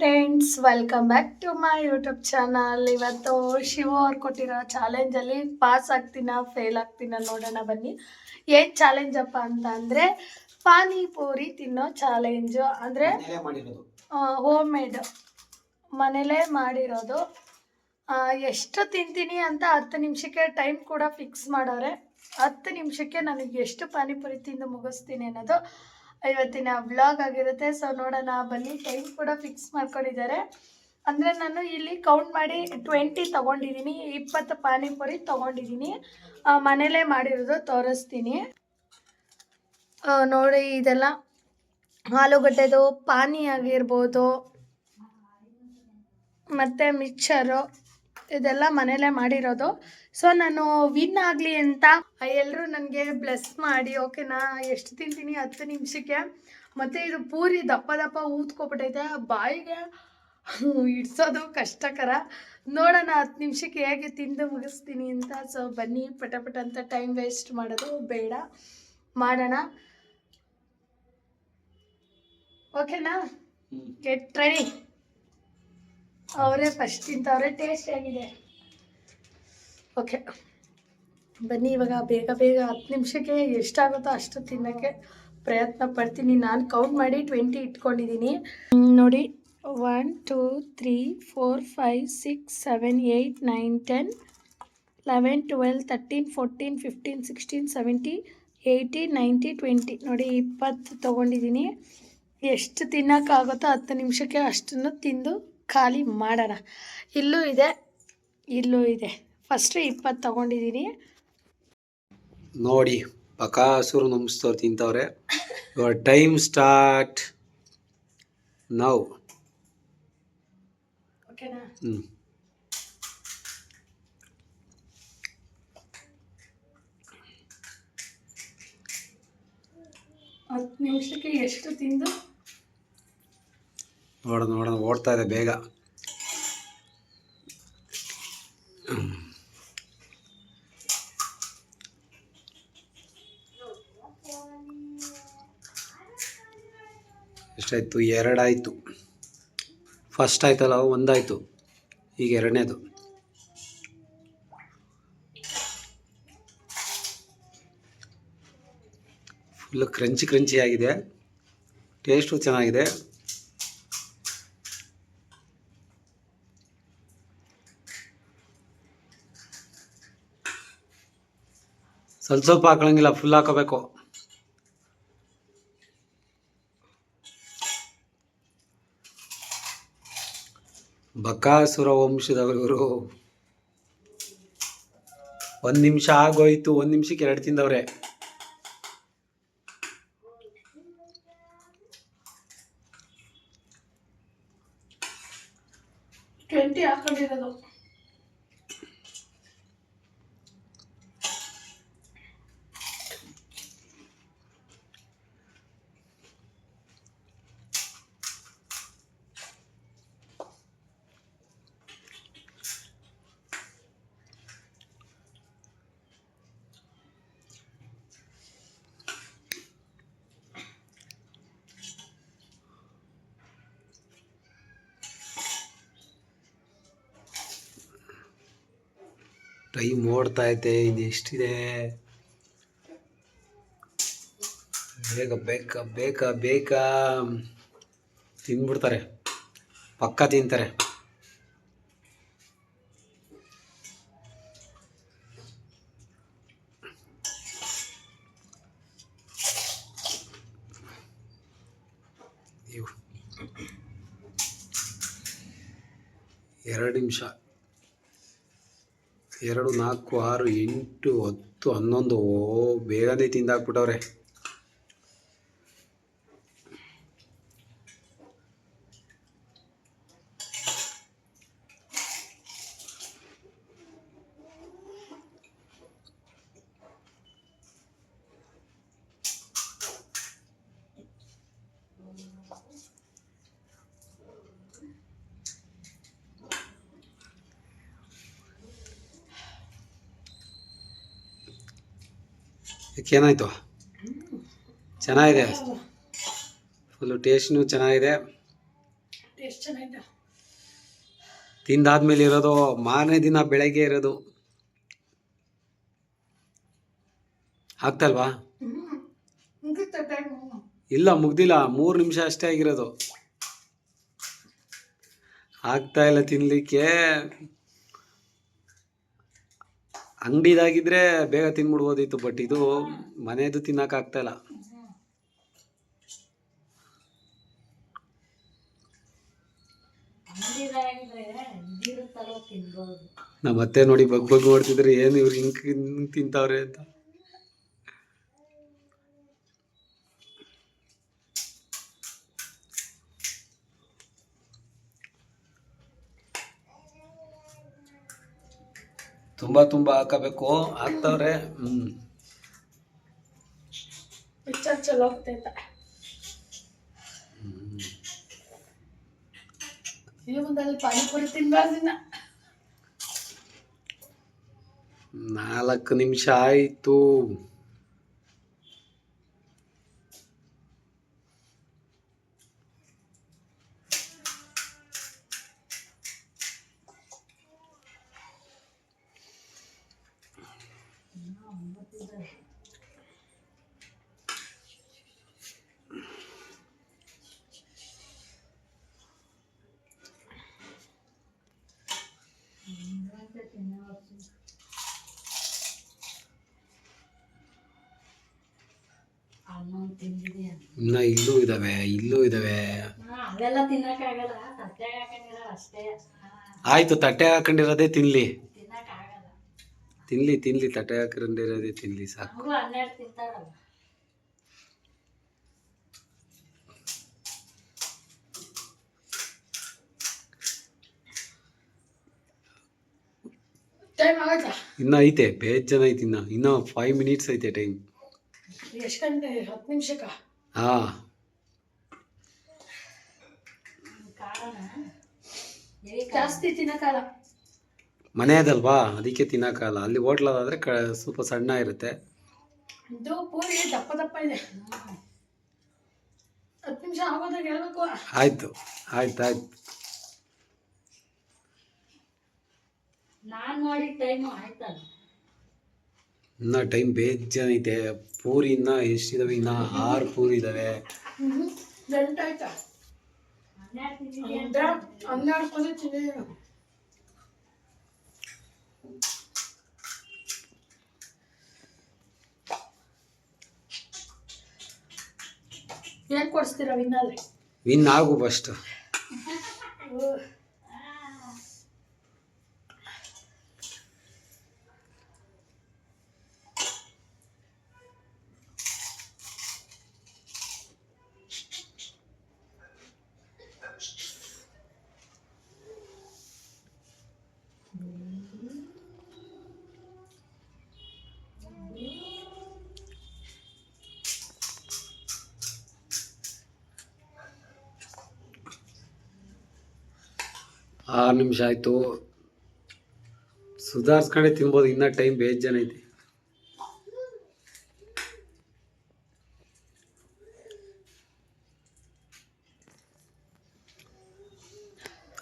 Friends welcome back to my YouTube channel ಇವತ್ತು ಶಿವ ಅವ್ರು ಕೊಟ್ಟಿರೋ ಚಾಲೆಂಜಲ್ಲಿ ಪಾಸ್ ಆಗ್ತೀನ ಫೇಲ್ ಆಗ್ತೀನ ನೋಡೋಣ ಬನ್ನಿ. ಏನು ಚಾಲೆಂಜ್ ಅಪ್ಪ ಅಂತ ಅಂದರೆ ಪಾನಿಪೂರಿ ತಿನ್ನೋ ಚಾಲೆಂಜು ಅಂದರೆ ಹೋಮ್ ಮೇಡ್ ಮನೇಲೇ ಮಾಡಿರೋದು. ಎಷ್ಟು ತಿಂತೀನಿ ಅಂತ ಹತ್ತು ನಿಮಿಷಕ್ಕೆ ಟೈಮ್ ಕೂಡ ಫಿಕ್ಸ್ ಮಾಡೋರೆ. ಹತ್ತು ನಿಮಿಷಕ್ಕೆ ನನಗೆ ಎಷ್ಟು ಪಾನಿಪುರಿ ತಿಂದು ಮುಗಿಸ್ತೀನಿ ಅನ್ನೋದು ಇವತ್ತಿನ ವ್ಲಾಗ್ ಆಗಿರುತ್ತೆ. ಸೊ ನೋಡೋಣ. ಬನ್ನಿ. ಟೈಮ್ ಕೂಡ ಫಿಕ್ಸ್ ಮಾಡ್ಕೊಂಡಿದ್ದಾರೆ. ಅಂದರೆ ನಾನು ಇಲ್ಲಿ ಕೌಂಟ್ ಮಾಡಿ ಟ್ವೆಂಟಿ ತೊಗೊಂಡಿದ್ದೀನಿ. ಇಪ್ಪತ್ತು ಪಾನಿಪುರಿ ತೊಗೊಂಡಿದ್ದೀನಿ. ಮನೇಲೇ ಮಾಡಿರೋದು ತೋರಿಸ್ತೀನಿ. ನೋಡಿ, ಇದೆಲ್ಲ ಆಲೂಗಡ್ಡೆದು ಪಾನಿ ಆಗಿರ್ಬೋದು. ಮತ್ತು ಮಿಕ್ಸರು. ಇದೆಲ್ಲ ಮನೇಲೇ ಮಾಡಿರೋದು. ಸೊ ನಾನು ವಿನ್ ಆಗಲಿ ಅಂತ ಎಲ್ಲರೂ ನನಗೆ ಬ್ಲೆಸ್ ಮಾಡಿ ಓಕೆನಾ ಎಷ್ಟು ತಿಂತೀನಿ ಹತ್ತು ನಿಮಿಷಕ್ಕೆ. ಮತ್ತು ಇದು ಪೂರಿ ದಪ್ಪ ದಪ್ಪ ಊದ್ಕೊಬಿಟ್ಟೈತೆ ಬಾಯಿಗೆ ಇಡ್ಸೋದು ಕಷ್ಟಕರ. ನೋಡೋಣ ಹತ್ತು ನಿಮಿಷಕ್ಕೆ ಹೇಗೆ ತಿಂದು ಮುಗಿಸ್ತೀನಿ ಅಂತ. ಸೊ ಬನ್ನಿ ಪಟ ಪಟ ಅಂತ ಟೈಮ್ ವೇಸ್ಟ್ ಮಾಡೋದು ಬೇಡ. ಮಾಡೋಣ. ಓಕೆನಾ ಗೆಟ್ ರೆಡಿ ಅವರೇ ಫಸ್ಟ್ ತಿಂತವ್ರೆ ಟೇಸ್ಟ್ ಆಗಿದೆ ಓಕೆ ಬನ್ನಿ ಇವಾಗ ಬೇಗ ಬೇಗ ಹತ್ತು ನಿಮಿಷಕ್ಕೆ ಎಷ್ಟಾಗುತ್ತೋ ಅಷ್ಟು ತಿನ್ನೋಕ್ಕೆ ಪ್ರಯತ್ನ ಪಡ್ತೀನಿ. ನಾನು ಕೌಂಟ್ ಮಾಡಿ ಟ್ವೆಂಟಿ ಇಟ್ಕೊಂಡಿದ್ದೀನಿ ನೋಡಿ one two three four five six seven eight nine ten eleven twelve thirteen fourteen fifteen sixteen seventy eighty ninety twenty ನೋಡಿ, ಇಪ್ಪತ್ತು ತೊಗೊಂಡಿದ್ದೀನಿ ಎಷ್ಟು ತಿನ್ನೋಕ್ಕಾಗುತ್ತೋ ಹತ್ತು ನಿಮಿಷಕ್ಕೆ ಅಷ್ಟನ್ನು ತಿಂದು ಖಾಲಿ ಮಾಡೋಣ. ಇಲ್ಲೂ ಇದೆ ಇಲ್ಲೂ ಇದೆ. ಫಸ್ಟು ಇಪ್ಪತ್ತು ತೊಗೊಂಡಿದ್ದೀನಿ. ನೋಡಿ ಬಕಾಸುರು ನಂಬಿಸ್ತವ್ರು ತಿಂತವ್ರೆ. Your time start now? ಹ್ಞೂ ಹತ್ತು ನಿಮಿಷಕ್ಕೆ ಎಷ್ಟು ತಿಂದು? ನೋಡೋಣ ನೋಡೋಣ, ಓಡ್ತಾ ಇದೆ ಬೇಗ. ಎಷ್ಟಾಯಿತು? ಎರಡಾಯಿತು. ಫಸ್ಟ್ ಆಯ್ತಲ್ಲ, ಒಂದಾಯಿತು. ಈಗ ಎರಡನೇದು. ಫುಲ್ಲು ಕ್ರಂಚಿ ಕ್ರಂಚಿ ಆಗಿದೆ. ಟೇಸ್ಟು ಚೆನ್ನಾಗಿದೆ. ಸ್ವಲ್ಪ ಸ್ವಲ್ಪ ಹಾಕೊಳಂಗಿಲ್ಲ ಫುಲ್ ಹಾಕೋಬೇಕು. ಬಕಾಸುರ ವಂಶದವರು. ಒಂದು ನಿಮಿಷ ಆಗೋಯ್ತು ಒಂದು ನಿಮಿಷಕ್ಕೆ ಎರಡು ತಿಂದವ್ರೆ ಟ್ವೆಂಟಿ ಹಾಕೊಂಡಿರೋದು ಟೈಮ್ ಓಡ್ತಾ ಐತೆ ಇದು ಎಷ್ಟಿದೆ? ಬೇಗ ಬೇಕಾ ಬೇಕಾ ಬೇಗ ತಿಂದ್ಬಿಡ್ತಾರೆ ಪಕ್ಕ ತಿಂತಾರೆ. ಎರಡು ನಿಮಿಷ. ಎರಡು ನಾಲ್ಕು ಆರು ಎಂಟು ಹತ್ತು ಹನ್ನೊಂದು. ಓ ಬೇಗನೆ ತಿಂದಾಕ್ಬಿಟ್ಟವ್ರೆ. ಏನಾಯ್ತು? ಚೆನ್ನಾಗಿದೆ? ಫುಲ್ಲು ಟೇಸ್ಟ್ನು ಚೆನ್ನಾಗಿದೆ. ತಿಂದಾದ್ಮೇಲೆ ಇರೋದು ಮಾರನೇ ದಿನ ಬೆಳಗ್ಗೆ ಇರೋದು. ಆಗ್ತಲ್ವಾ? ಇಲ್ಲ ಮುಗ್ದಿಲ್ಲ. ಮೂರು ನಿಮಿಷ ಅಷ್ಟೇ ಆಗಿರೋದು. ಆಗ್ತಾ ಇಲ್ಲ ತಿನ್ಲಿಕ್ಕೆ. ಅಂಗಡಿದಾಗಿದ್ರೆ ಬೇಗ ತಿನ್ಬಿಡ್ಬೋದಿತ್ತು ಬಟ್ ಇದು ಮನೆಯದು ತಿನ್ನಕ್ ಆಗ್ತಾ ಇಲ್ಲ. ನಮ್ಮ ಮತ್ತೆ ನೋಡಿ ಬಗ್ ಬಗ್ ನೋಡ್ತಿದ್ರೆ ಏನು ಇವ್ರು ಹಿಂಗೆ ಹಿಂಗ್ ತಿಂತಾವ್ರೆ ಅಂತ. ತುಂಬಾ ತುಂಬಾ ಹಾಕಬೇಕು. ಹಾಕ್ತವ್ರೆ ಪಿಕ್ಚರ್ ಚಲೋ ಆಗ್ತೈತೆ ಮುಂದಲ್ಲಿ ಪಾನಿಪುರಿ ತಿನ್ಬಾರ್ದಿನ ನಾಲ್ಕು ನಿಮಿಷ ಆಯ್ತು. ಇನ್ನ ಇಲ್ಲೂ ಇದಾವೆ ಇಲ್ಲೂ ಇದಾವೆ. ಆಯ್ತು ತಟ್ಟೆ ಹಾಕೊಂಡಿರೋದೇ ತಿನ್ಲಿ. ತಿನ್ಲಿ ತಿನ್ಲಿ ತಟ್ಟೆ ಹಾಕಿರೋದೇ ತಿನ್ಲಿ ಸಾಕು. ಇನ್ನ ಐತೆ ಬೇಜಾನ್ ಐತೆ ಇನ್ನ. ಇನ್ನ ಫೈವ್ ಮಿನಿಟ್ಸ್ ಐತೆ ಟೈಮ್ ಎಷ್ಟು ಗಂಟೆ? ಹತ್ತು ನಿಮಿಷಕ್ಕ? ಹಾ. ಕಾರಣ ಜಾಸ್ತಿ ತಿನ್ನಕ್ಕಲ್ಲ ಮನೆಯದಲ್ವಾ? ಅದಕ್ಕೆ ತಿನ್ನಕಾಗಲ್ಲ ಅಲ್ಲಿ ಹೋಟ್ಲದಾದ್ರೆ ಕ ಸ್ವಲ್ಪ ಸಣ್ಣ ಇರುತ್ತೆ. ಇದು ಪೂರಿ ದಪ್ಪ ದಪ್ಪ ಇದೆ. ಹತ್ತು ನಿಮಿಷ ಆಗೋದಾಗ ಹೇಳ್ಬೇಕು. ಆಯ್ತು. ಆಯ್ತು ಆಯ್ತು. ನಾನು ಟೈಮು ಆಯ್ತಲ್ಲ. ಇನ್ನ ಟೈಮ್ ಬೇಜಾನೈತೆ. ಐತೆ ಪೂರಿ ಇನ್ನ ಎಷ್ಟಿದಾವೆ ಇನ್ನ ಆರು ಪೂರಿ ಇದಾವೆ. ಗಂಟೆ ಆಯ್ತಾ? ಹನ್ನೆರಡು ತಿಂದಿದ್ದೀನಿ. ಏನ್ ವಿನ್ ವಿನ್ನಾದ್ರೆ ವಿನ್ ಆಗು ಫಸ್ಟ್ ಆರು ನಿಮಿಷ ಆಯಿತು. ಸುಧಾರಿಸ್ಕೊಂಡೆ ತಿನ್ಬೋದು, ಇನ್ನ ಟೈಮ್ ಬೇಜಾನ್ ಐತಿ.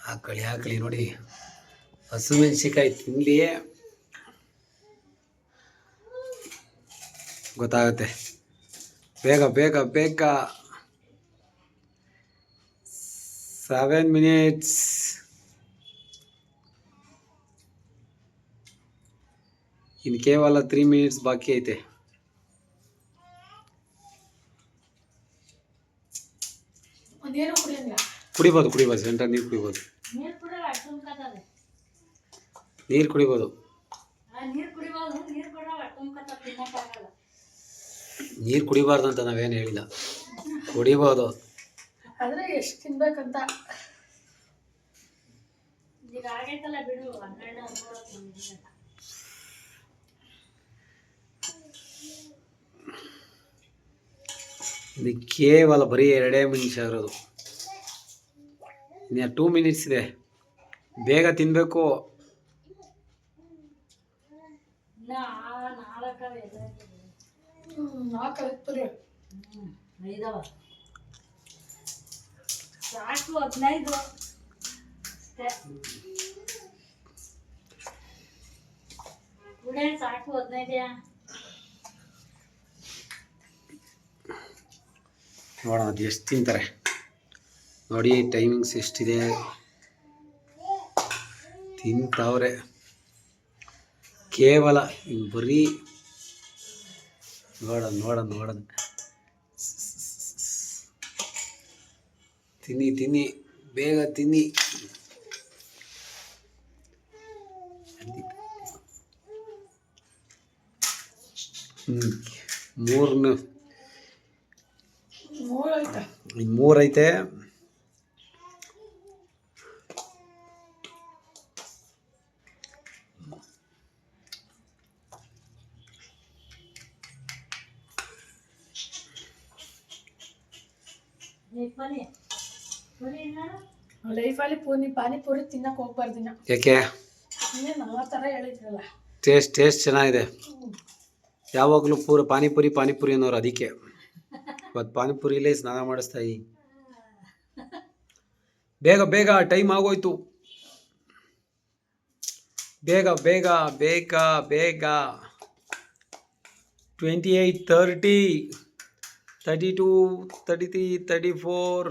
ಹಾಕಳಿ ಹಾಕಳಿ ನೋಡಿ. ಹಸಿಮೆಣ್ಸಿಕಾಯಿ ತಿನ್ಲಿ ಗೊತ್ತಾಗುತ್ತೆ. ಬೇಗ ಬೇಗ ಬೇಗ. ಸೆವೆನ್ ಮಿನಿಟ್ಸ್ ಇನ್ನು ಕೇವಲ ತ್ರೀ ಮಿನಿಟ್ಸ್ ಬಾಕಿ ಐತೆ. ಕುಡಿಬೋದು ಕುಡಿಬೋದು ಸೆಂಟರ್ ನೀರು ಕುಡಿಬೋದು. ನೀರು ಕುಡಿಬೋದು. ನೀರು ಕುಡಿಬಾರ್ದು ಅಂತ ನಾವೇನು ಹೇಳಿಲ್ಲ. ಕುಡಿಬೋದು. ಆದ್ರೆ ಎಷ್ಟು ತಿನ್ಬೇಕಂತ. ಈಗ ಆಗೈತಲ್ಲ ಬಿಡು ಹನ್ನೆರಡು ಹದಿಮೂರು ಇದು ಕೇವಲ ಬರೀ ಎರಡೇ ನಿಮಿಷ ಇರೋದು ಇನ್ನು ಟೂ ಮಿನಿಟ್ಸ್ ಇದೆ. ಬೇಗ ತಿನ್ನಬೇಕು ಸಾಕು ಹದಿನೈದು. ನೋಡೋಣ, ಅದು ಎಷ್ಟು ತಿಂತಾರೆ. ನೋಡಿ ಟೈಮಿಂಗ್ಸ್ ಎಷ್ಟಿದೆ. ತಿಂತವ್ರೆ. ಕೇವಲ ಬರೀ ನೋಡೋಣ ನೋಡೋಣ ನೋಡೋಣ. ತಿನ್ನಿ ತಿನ್ನಿ, ಬೇಗ ತಿನ್ನಿ. ಹ್ಞೂ ಮೂರನ್ನು ಮೂರು ಆಯ್ತಾ ಇನ್ನು ಮೂರೈತೆ ಬನ್ನಿ ಬನ್ನಿ ನಾನು ಲೈಫಲ್ಲಿ ಪೂನಿ ಪಾನಿಪುರಿ ತಿನ್ನಕ್ಕೆ ಹೋಗ್ಬಾರ್ದು ಇನ್ನ. ಯಾಕೆ? ಇನ್ನೇನು ಆ ಥರ ಹೇಳಿದ್ರಲ್ಲ. ಟೇಸ್ಟ್ ಟೇಸ್ಟ್ ಚೆನ್ನಾಗಿದೆ. ಯಾವಾಗಲೂ ಪೂರ ಪಾನಿಪುರಿ ಪಾನಿಪುರಿ ಅನ್ನೋರು ಅದಕ್ಕೆ. ಇವತ್ತು ಪಾನಿಪುರಿಲೇ ಸ್ನಾನ ಮಾಡಿಸ್ತಾ ಇದ್ದೀನಿ. ಬೇಗ ಬೇಗ ಟೈಮ್ ಆಗೋಯ್ತು. ಬೇಗ ಬೇಗ ಬೇಗ ಬೇಗ. Twenty eight thirty thirty two thirty three thirty four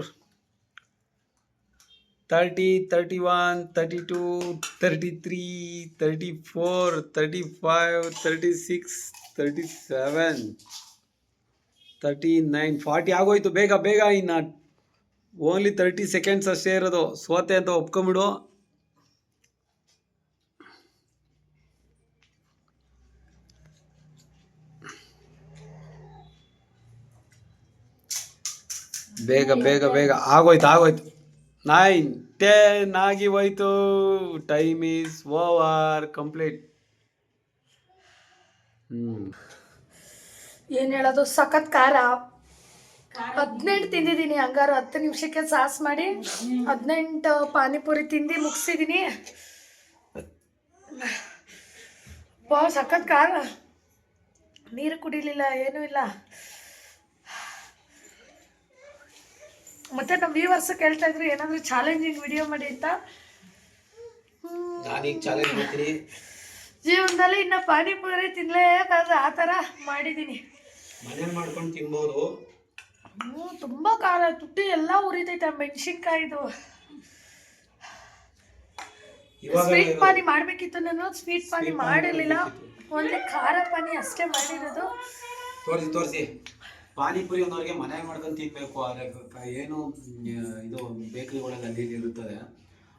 thirty thirty one thirty two thirty three thirty four thirty five thirty six thirty seven thirty nine forty ಆಗೋಯ್ತು, ಬೇಗ ಬೇಗ ಇನ್ನು ಓನ್ಲಿ ತರ್ಟಿ ಸೆಕೆಂಡ್ಸ್ ಅಷ್ಟೇ ಇರೋದು. ಸೋತೆ ಅಂತ ಒಪ್ಕೊಂಬಿಡು ಬೇಗ ಬೇಗ ಬೇಗ ಆಗೋಯ್ತು ಆಗೋಯ್ತು. ನೈನ್ ಟೆನ್ ಆಗಿ ಹೋಯ್ತು ಟೈಮ್ ಈಸ್ ಓವರ್ ಕಂಪ್ಲೀಟ್ ಹ್ಞೂ ಏನು ಹೇಳೋದು? ಸಖತ್ ಖಾರ. ಹದಿನೆಂಟು ತಿಂದಿದ್ದೀನಿ ಹಂಗಾರು ಹತ್ತು ನಿಮಿಷಕ್ಕೆ ಸಾಸ್ ಮಾಡಿ ಹದಿನೆಂಟು ಪಾನಿಪುರಿ ತಿಂದು ಮುಗಿಸಿದ್ದೀನಿ ಬಾ ಸಖತ್ ಖಾರ. ನೀರು ಕುಡಿಲಿಲ್ಲ ಏನೂ ಇಲ್ಲ. ಮತ್ತೆ ನಮ್ಮ ವ್ಯೂವರ್ಸ್ ಕೇಳ್ತಾ ಇದ್ರು ಏನಾದರೂ ಚಾಲೆಂಜಿಂಗ್ ವಿಡಿಯೋ ಮಾಡಿ ಅಂತ. ಜೀವನದಲ್ಲಿ ಇನ್ನ ಪಾನಿಪುರಿ ತಿನ್ಲೇಬಾರ್ದು ಆ ಥರ ಮಾಡಿದ್ದೀನಿ ಮನೇಲಿ ಮಾಡ್ಕೊಂಡು ತಿನ್ಬೋದು. ಹ್ಞೂ ತುಂಬ ಖಾರ ತುಟ್ಟಿ ಎಲ್ಲ ಉರಿತೈತೆ ಮೆಣಸಿನ್ಕಾಯಿದು ಸ್ವೀಟ್ ಪಾನಿ ಮಾಡಬೇಕಿತ್ತು ನಾನು ಸ್ವೀಟ್ ಪಾನಿ ಮಾಡಿರಲಿಲ್ಲ. ಒಂದೇ ಖಾರ ಪಾನಿ ಅಷ್ಟೇ ಮಾಡಿರೋದು. ತೋರಿಸಿ ತೋರಿಸಿ. ಪಾನಿಪುರಿ ಅನ್ನೋರಿಗೆ ಮನೆಗೆ ಮಾಡ್ಕೊಂಡು ತಿನ್ಬೇಕು ಆದರೆ ಏನು ಇದು ಬೇಕರಿಗಳಲ್ಲಿ ಅಲ್ಲಿ ಇರುತ್ತದೆ.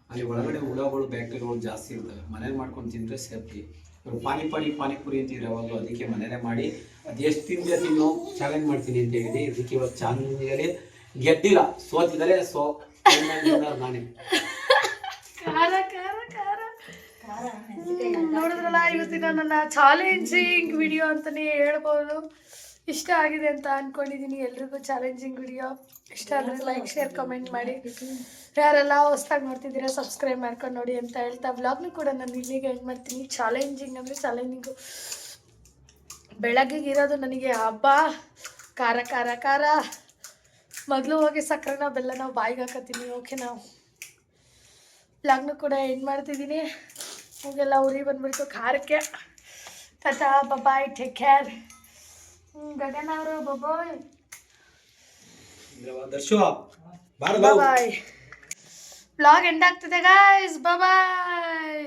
ಅಲ್ಲಿ ಒಳಗಡೆ ಹುಳಗಳು ಬ್ಯಾಕ್ಟೀರಿಯಾಗಳು ಜಾಸ್ತಿ ಇರ್ತವೆ. ಮನೇಲಿ ಮಾಡ್ಕೊಂಡು ತಿಂದರೆ ಸೇಫ್ಟಿ. ಪಾನಿಪಾನಿ ಪಾನಿಪುರಿ ಪಾನಿಪುರಿ ಅಂತಿದ್ರೆ ಯಾವಾಗಲೂ ಅದಕ್ಕೆ ಮನೇಲೆ ಮಾಡಿ ಅದು ಎಷ್ಟು ತಿಂದೆ ತಿನ್ನು? ಚಾಲೆಂಜ್ ಮಾಡ್ತೀನಿ ಅಂತ ಹೇಳಿ ಇದಕ್ಕೆ ಇವತ್ತು ಚಾಲೆಂಜಲ್ಲಿ ಗೆದ್ದಿಲ್ಲ. ಸೋತಿದ್ದಾರೆ. ಸೋ ನಾನೇ. ನೋಡಿದ್ರಲ್ಲ, ಇವತ್ತಿನ ನನ್ನ ಚಾಲೆಂಜಿಂಗ್ ವಿಡಿಯೋ ಅಂತಲೇ ಹೇಳ್ಬೋದು. ಇಷ್ಟ ಆಗಿದೆ ಅಂತ ಅನ್ಕೊಂಡಿದ್ದೀನಿ ಎಲ್ರಿಗೂ ಚಾಲೆಂಜಿಂಗ್ ವಿಡಿಯೋ ಇಷ್ಟ ಆದರೆ ಲೈಕ್ ಶೇರ್ ಕಮೆಂಟ್ ಮಾಡಿ. ಯಾರೆಲ್ಲ ಹೊಸ್ದಾಗಿ ನೋಡ್ತಿದ್ದೀರಾ ಸಬ್ಸ್ಕ್ರೈಬ್ ಮಾಡ್ಕೊಂಡು ನೋಡಿ ಅಂತ ಹೇಳ್ತಾ ವ್ಲಾಗ್ನು ಕೂಡ ನಾನು ಇಲ್ಲಿಗೆ ಎಂಡ್ ಮಾಡ್ತೀನಿ. ಚಾಲೆಂಜಿಂಗ್ ಅಂದರೆ ಚಾಲೆಂಜಿಂಗು ಬೆಳಗ್ಗೆಗೆ ಇರೋದು ನನಗೆ ಹಬ್ಬ ಖಾರ ಖಾರ ಖಾರ. ಮೊದಲು ಹೋಗಿ ಸಕ್ಕರೆನ ಬೆಲ್ಲನ ಬಾಯಿಗೆ ಹಾಕತ್ತೀನಿ ಓಕೆ ನಾವು ವ್ಲಾಗ್ನು ಕೂಡ ಎಂಡ್ ಮಾಡ್ತಿದ್ದೀನಿ ಹೀಗೆಲ್ಲ ಉರಿ ಬಂದ್ಬಿಡ್ತು ಖಾರಕ್ಕೆ. Tata bye bye take care Gagana ಅವರು bye bye. Bye blog end ಆಗ್ತಿದೆ ಗಾಯ್ಸ್ ಬಾಯ್